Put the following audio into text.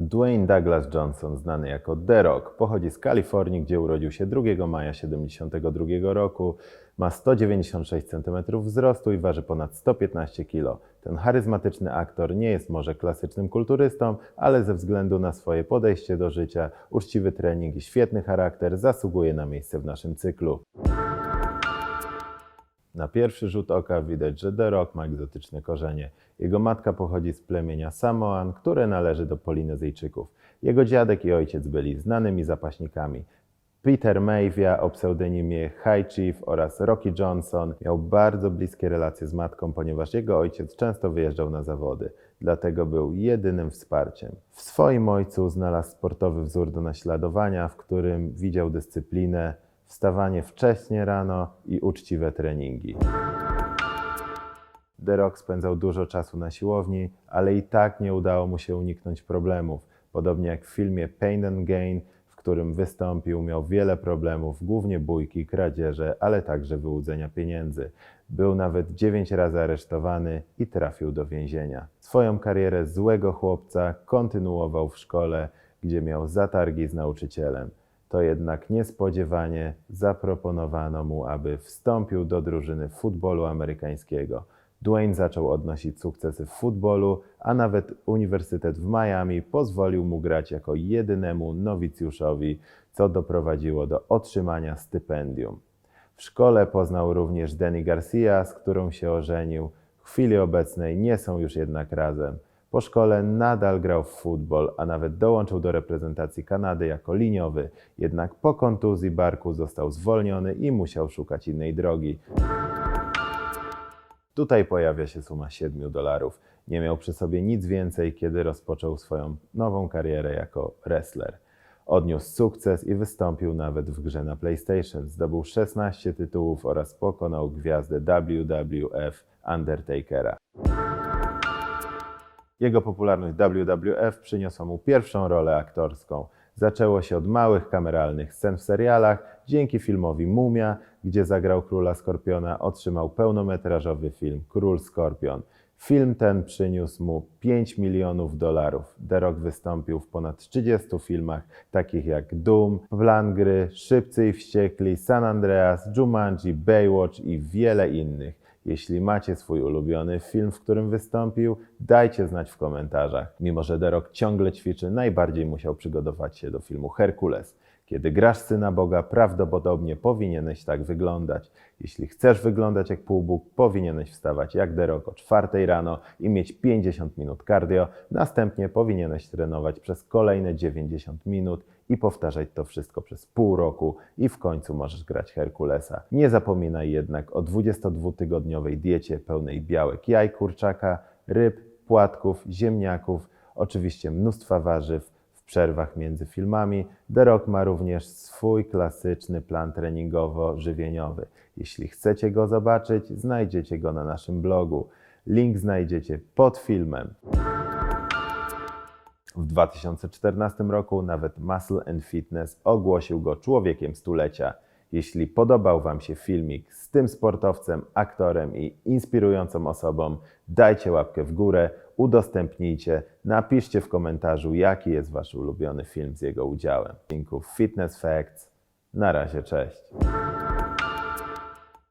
Dwayne Douglas Johnson, znany jako The Rock, pochodzi z Kalifornii, gdzie urodził się 2 maja 1972 roku. Ma 196 cm wzrostu i waży ponad 115 kg. Ten charyzmatyczny aktor nie jest może klasycznym kulturystą, ale ze względu na swoje podejście do życia, uczciwy trening i świetny charakter zasługuje na miejsce w naszym cyklu. Na pierwszy rzut oka widać, że The Rock ma egzotyczne korzenie. Jego matka pochodzi z plemienia Samoan, które należy do Polinezyjczyków. Jego dziadek i ojciec byli znanymi zapaśnikami. Peter Mayvia o pseudonimie High Chief oraz Rocky Johnson miał bardzo bliskie relacje z matką, ponieważ jego ojciec często wyjeżdżał na zawody. Dlatego był jedynym wsparciem. W swoim ojcu znalazł sportowy wzór do naśladowania, w którym widział dyscyplinę, wstawanie wcześnie rano i uczciwe treningi. The Rock spędzał dużo czasu na siłowni, ale i tak nie udało mu się uniknąć problemów. Podobnie jak w filmie Pain and Gain, w którym wystąpił, miał wiele problemów, głównie bójki, kradzieże, ale także wyłudzenia pieniędzy. Był nawet dziewięć razy aresztowany i trafił do więzienia. Swoją karierę złego chłopca kontynuował w szkole, gdzie miał zatargi z nauczycielem. To jednak niespodziewanie zaproponowano mu, aby wstąpił do drużyny futbolu amerykańskiego. Dwayne zaczął odnosić sukcesy w futbolu, a nawet Uniwersytet w Miami pozwolił mu grać jako jedynemu nowicjuszowi, co doprowadziło do otrzymania stypendium. W szkole poznał również Deni Garcia, z którą się ożenił. W chwili obecnej nie są już jednak razem. Po szkole nadal grał w futbol, a nawet dołączył do reprezentacji Kanady jako liniowy. Jednak po kontuzji barku został zwolniony i musiał szukać innej drogi. Tutaj pojawia się suma 7 dolarów. Nie miał przy sobie nic więcej, kiedy rozpoczął swoją nową karierę jako wrestler. Odniósł sukces i wystąpił nawet w grze na PlayStation. Zdobył 16 tytułów oraz pokonał gwiazdę WWF Undertakera. Jego popularność WWF przyniosła mu pierwszą rolę aktorską. Zaczęło się od małych kameralnych scen w serialach. Dzięki filmowi Mumia, gdzie zagrał króla Skorpiona, otrzymał pełnometrażowy film Król Skorpion. Film ten przyniósł mu 5 milionów dolarów. The Rock wystąpił w ponad 30 filmach, takich jak Doom, Plan Gry, Szybcy i Wściekli, San Andreas, Jumanji, Baywatch i wiele innych. Jeśli macie swój ulubiony film, w którym wystąpił, dajcie znać w komentarzach. Mimo, że The Rock ciągle ćwiczy, najbardziej musiał przygotować się do filmu Herkules. Kiedy grasz syna Boga, prawdopodobnie powinieneś tak wyglądać. Jeśli chcesz wyglądać jak półbóg, powinieneś wstawać jak The Rock o 4 rano i mieć 50 minut cardio. Następnie powinieneś trenować przez kolejne 90 minut i powtarzać to wszystko przez pół roku i w końcu możesz grać Herkulesa. Nie zapominaj jednak o 22-tygodniowej diecie pełnej białek jaj kurczaka, ryb, płatków, ziemniaków, oczywiście mnóstwa warzyw, przerwach między filmami. The Rock ma również swój klasyczny plan treningowo-żywieniowy. Jeśli chcecie go zobaczyć, znajdziecie go na naszym blogu. Link znajdziecie pod filmem. W 2014 roku nawet Muscle and Fitness ogłosił go człowiekiem stulecia. Jeśli podobał Wam się filmik z tym sportowcem, aktorem i inspirującą osobą, dajcie łapkę w górę, udostępnijcie, napiszcie w komentarzu, jaki jest Wasz ulubiony film z jego udziałem. Linku Fitness Facts. Na razie, cześć.